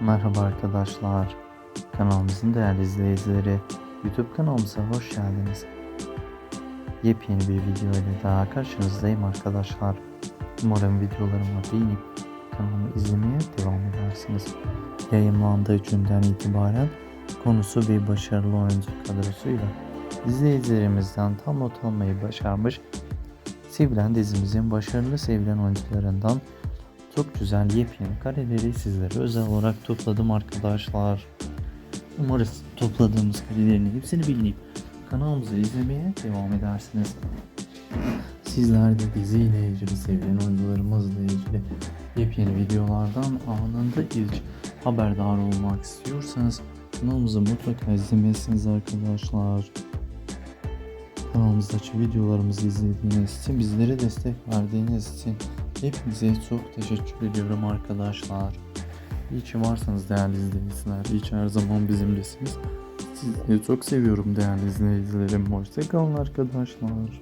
Merhaba arkadaşlar. Kanalımızın değerli izleyicileri, YouTube kanalımıza hoş geldiniz. Yepyeni bir video ile daha karşınızdayım arkadaşlar. Umarım videolarımı beğenip kanalımı izlemeye devam edersiniz. Yayınlandığı günden itibaren konusu bir başarılı oyuncu kadrosuyla izleyicilerimizden tam not almayı başarmış Sevilen dizimizin başarılı sevilen oyuncularından çok güzel yepyeni kareleri sizlere özel olarak topladım arkadaşlar. Umarız topladığımız karelerin hepsini bilip kanalımızı izlemeye devam edersiniz. Sizler de diziyle ilgili sevilen oyuncularımızla ilgili yepyeni videolardan anında ilk haberdar olmak istiyorsanız kanalımızı mutlaka izlemelisiniz arkadaşlar. Kanalımızdaki videolarımızı izlediğiniz için, bizlere destek verdiğiniz için hepinize çok teşekkür ediyorum arkadaşlar. İyi ki varsınız değerli izleyiciler. İyi ki her zaman bizimlesiniz. Sizleri çok seviyorum değerli izleyicilerim. Hoşçakalın arkadaşlar.